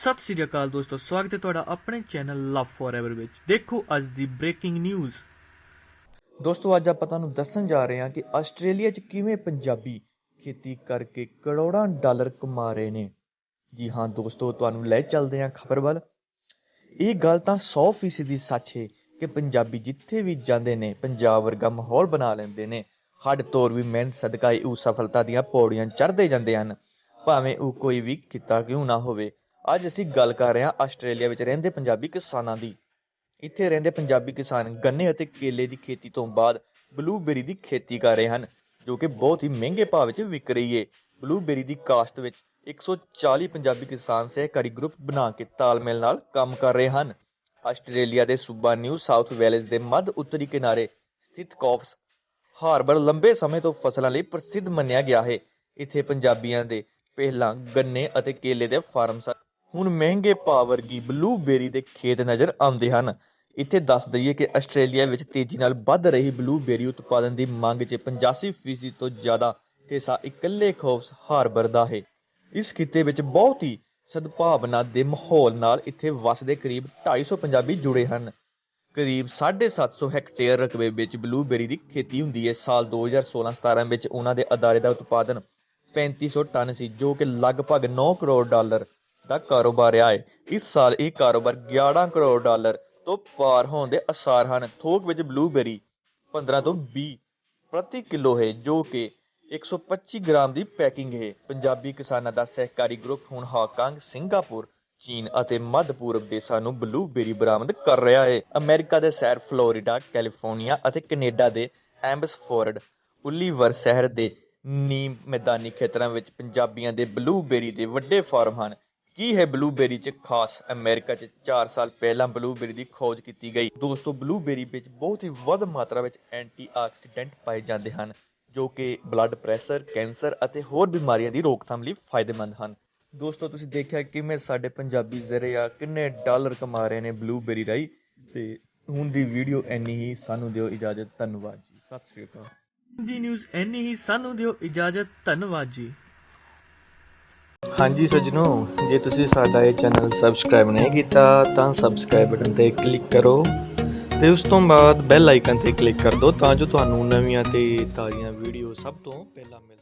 ਸਤਿ ਸ੍ਰੀ ਅਕਾਲ ਦੋਸਤੋ, ਸਵਾਗਤ ਹੈ ਤੁਹਾਡਾ ਆਪਣੇ ਚੈਨਲ ਲਵ ਫੋਰਐਵਰ ਵਿੱਚ। ਦੇਖੋ ਅੱਜ ਦੀ ਬ੍ਰੇਕਿੰਗ ਨਿਊਜ਼ ਦੋਸਤੋ, ਅੱਜ ਆਪਾਂ ਤੁਹਾਨੂੰ ਦੱਸਣ ਜਾ ਰਹੇ ਹਾਂ ਕਿ ਆਸਟ੍ਰੇਲੀਆ 'ਚ ਕਿਵੇਂ ਪੰਜਾਬੀ ਖੇਤੀ ਕਰਕੇ ਕਰੋੜਾਂ ਡਾਲਰ ਕਮਾ ਰਹੇ ਨੇ। ਜੀ ਹਾਂ ਦੋਸਤੋ, ਤੁਹਾਨੂੰ ਲੈ ਚੱਲਦੇ ਹਾਂ ਖਬਰ ਵੱਲ। ਇਹ ਗੱਲ ਤਾਂ 100% ਦੀ ਸੱਚ ਹੈ ਕਿ ਪੰਜਾਬੀ ਜਿੱਥੇ ਵੀ ਜਾਂਦੇ ਨੇ, ਪੰਜਾਬ ਵਰਗਾ ਮਾਹੌਲ ਬਣਾ ਲੈਂਦੇ ਨੇ। ਹੱਡ ਤੋਰ ਵੀ ਮਿਹਨਤ, ਸਦਕਾ ਹੀ ਉਹ ਸਫਲਤਾ ਦੀਆਂ ਪੌੜੀਆਂ ਚੜ੍ਹਦੇ ਜਾਂਦੇ ਹਨ। ਭਾਵੇਂ ਉਹ ਕੋਈ ਵੀ ਕਿੱਤਾ ਕਿਉਂ ਨਾ ਹੋਵੇ ਅੱਜ ਅਸੀਂ ਗੱਲ ਕਰ ਰਹੇ ਹਾਂ ਆਸਟ੍ਰੇਲੀਆ ਵਿੱਚ ਰਹਿੰਦੇ ਪੰਜਾਬੀ ਕਿਸਾਨਾਂ ਦੀ। ਇੱਥੇ ਰਹਿੰਦੇ ਪੰਜਾਬੀ ਕਿਸਾਨ ਗੰਨੇ ਅਤੇ ਕੇਲੇ ਦੀ ਖੇਤੀ ਤੋਂ ਬਾਅਦ ਬਲੂਬੇਰੀ ਦੀ ਖੇਤੀ ਕਰ ਰਹੇ ਹਨ, ਜੋ ਕਿ ਬਹੁਤ ਹੀ ਮਹਿੰਗੇ ਭਾਅ ਵਿੱਚ ਵਿਕ ਰਹੀ ਹੈ ਬਲੂਬੇਰੀ ਦੀ ਕਾਸ਼ਤ ਵਿੱਚ 140 ਪੰਜਾਬੀ ਕਿਸਾਨ ਸਹਿਕਾਰੀ ਗਰੁੱਪ ਬਣਾ ਕੇ ਤਾਲਮੇਲ ਨਾਲ ਕੰਮ ਕਰ ਰਹੇ ਹਨ। ਆਸਟ੍ਰੇਲੀਆ ਦੇ ਸੂਬਾ ਨਿਊ ਸਾਊਥ ਵੇਲਜ਼ ਦੇ ਮੱਧ ਉੱਤਰੀ ਕਿਨਾਰੇ ਸਥਿਤ ਕੌਫਸ ਹਾਰਬਰ ਲੰਬੇ ਸਮੇਂ ਤੋਂ ਫਸਲਾਂ ਲਈ ਪ੍ਰਸਿੱਧ ਮੰਨਿਆ ਗਿਆ ਹੈ। ਇੱਥੇ ਪੰਜਾਬੀਆਂ ਦੇ ਪਹਿਲਾਂ ਗੰਨੇ ਅਤੇ ਕੇਲੇ ਦੇ ਫਾਰਮ ਸਨ। ਹੁਣ ਮਹਿੰਗੇ ਭਾਅ ਵਰਗੀ ਬਲੂਬੇਰੀ ਦੇ ਖੇਤ ਨਜ਼ਰ ਆਉਂਦੇ ਹਨ। ਇੱਥੇ ਦੱਸ ਦਈਏ ਕਿ ਆਸਟ੍ਰੇਲੀਆ ਵਿੱਚ ਤੇਜ਼ੀ ਨਾਲ ਵੱਧ ਰਹੀ ਬਲੂਬੇਰੀ ਉਤਪਾਦਨ ਦੀ ਮੰਗ 'ਚ 85% ਤੋਂ ਜ਼ਿਆਦਾ ਹਿੱਸਾ ਇਕੱਲੇ ਖੋਫਸ ਹਾਰਬਰ ਦਾ ਹੈ। ਇਸ ਖਿੱਤੇ ਵਿੱਚ ਬਹੁਤ ਹੀ ਸਦਭਾਵਨਾ ਦੇ ਮਾਹੌਲ ਨਾਲ ਇੱਥੇ ਵਸਦੇ ਕਰੀਬ 250 ਪੰਜਾਬੀ ਜੁੜੇ ਹਨ। ਕਰੀਬ 750 ਹੈਕਟੇਅਰ ਰਕਬੇ ਵਿੱਚ ਬਲੂਬੇਰੀ ਦੀ ਖੇਤੀ ਹੁੰਦੀ ਹੈ। ਸਾਲ 2016-17 ਵਿੱਚ ਉਹਨਾਂ ਦੇ ਅਦਾਰੇ ਦਾ ਉਤਪਾਦਨ 3500 ਟਨ ਸੀ, ਜੋ ਕਿ ਲਗਭਗ 9 ਕਰੋੜ ਡਾਲਰ ਦਾ ਕਾਰੋਬਾਰ ਰਿਹਾ ਹੈ। ਇਸ ਸਾਲ ਇਹ ਕਾਰੋਬਾਰ 11 ਕਰੋੜ ਡਾਲਰ ਤੋਂ ਪਾਰ ਹੋਣ ਦੇ ਅਸਾਰ ਹਨ। ਥੋਕ ਵਿੱਚ ਬਲੂਬੇਰੀ 15 ਤੋਂ 20 ਪ੍ਰਤੀ ਕਿਲੋ ਹੈ, ਜੋ ਕਿ 125 ਗ੍ਰਾਮ ਦੀ ਪੈਕਿੰਗ ਹੈ। ਪੰਜਾਬੀ ਕਿਸਾਨਾਂ ਦਾ ਸਹਿਕਾਰੀ ਗਰੁੱਪ ਹੁਣ ਹਾਂਗਕਾਂਗ ਸਿੰਗਾਪੁਰ, ਚੀਨ ਅਤੇ ਮੱਧ ਪੂਰਬ ਦੇਸ਼ਾਂ ਨੂੰ ਬਲੂਬੇਰੀ ਬਰਾਮਦ ਕਰ ਰਿਹਾ ਹੈ। ਅਮਰੀਕਾ ਦੇ ਸ਼ਹਿਰ ਫਲੋਰੀਡਾ, ਕੈਲੀਫੋਰਨੀਆ ਅਤੇ ਕੈਨੇਡਾ ਦੇ ਐਮਬਸਫੋਰਡ ਉਲੀਵਰ ਸ਼ਹਿਰ ਦੇ ਨੀਮ ਮੈਦਾਨੀ ਖੇਤਰਾਂ ਵਿੱਚ ਪੰਜਾਬੀਆਂ ਦੇ ਬਲੂਬੇਰੀ ਦੇ ਵੱਡੇ ਫਾਰਮ ਹਨ। ਕੀ ਹੈ ਬਲੂਬੇਰੀ 'ਚ ਖਾਸ? ਅਮਰੀਕਾ 'ਚ 4 ਸਾਲ ਪਹਿਲਾਂ ਬਲੂਬੇਰੀ ਦੀ ਖੋਜ ਕੀਤੀ ਗਈ। ਦੋਸਤੋ ਬਲੂਬੇਰੀ ਵਿੱਚ ਬਹੁਤ ਹੀ ਵੱਧ ਮਾਤਰਾ ਵਿੱਚ ਐਂਟੀਆਕਸੀਡੈਂਟ ਪਾਏ ਜਾਂਦੇ ਹਨ, ਜੋ ਕਿ ਬਲੱਡ ਪ੍ਰੈਸ਼ਰ ਕੈਂਸਰ ਅਤੇ ਹੋਰ ਬਿਮਾਰੀਆਂ ਦੀ ਰੋਕਥਾਮ ਲਈ ਫਾਇਦੇਮੰਦ ਹਨ। ਦੋਸਤੋ, ਤੁਸੀਂ ਦੇਖਿਆ ਕਿਵੇਂ ਸਾਡੇ ਪੰਜਾਬੀ ਜ਼ਰੇ ਆ ਕਿੰਨੇ ਡਾਲਰ ਕਮਾ ਰਹੇ ਨੇ ਬਲੂਬੇਰੀ ਰਾਈ ਤੇ ਹੁਣ ਦੀ ਵੀਡੀਓ ਐਨੀ ਹੀ, ਸਾਨੂੰ ਦਿਓ ਇਜਾਜ਼ਤ। ਧੰਨਵਾਦ ਜੀ। ਸਤਿ ਸ੍ਰੀ ਅਕਾਲ। ਦੀ ਨਿਊਜ਼ ਐਨੀ ਹੀ, ਸਾਨੂੰ ਦਿਓ ਇਜਾਜ਼ਤ। ਧੰਨਵਾਦ ਜੀ। ਹਾਂਜੀ ਸੱਜਣੋ, ਜੇ ਤੁਸੀਂ ਸਾਡਾ ਇਹ ਚੈਨਲ ਸਬਸਕ੍ਰਾਈਬ ਨਹੀਂ ਕੀਤਾ, ਤਾਂ ਸਬਸਕ੍ਰਾਈਬ ਬਟਨ ਤੇ ਕਲਿੱਕ ਕਰੋ ਤੇ ਉਸ ਤੋਂ ਬਾਅਦ ਬੈਲ ਆਈਕਨ ਤੇ ਕਲਿੱਕ ਕਰ ਦਿਓ ਤਾਂ ਜੋ ਤੁਹਾਨੂੰ ਨਵੀਆਂ ਤੇ ਤਾਜ਼ੀਆਂ ਵੀਡੀਓ ਸਭ ਤੋਂ ਪਹਿਲਾਂ ਮਿਲ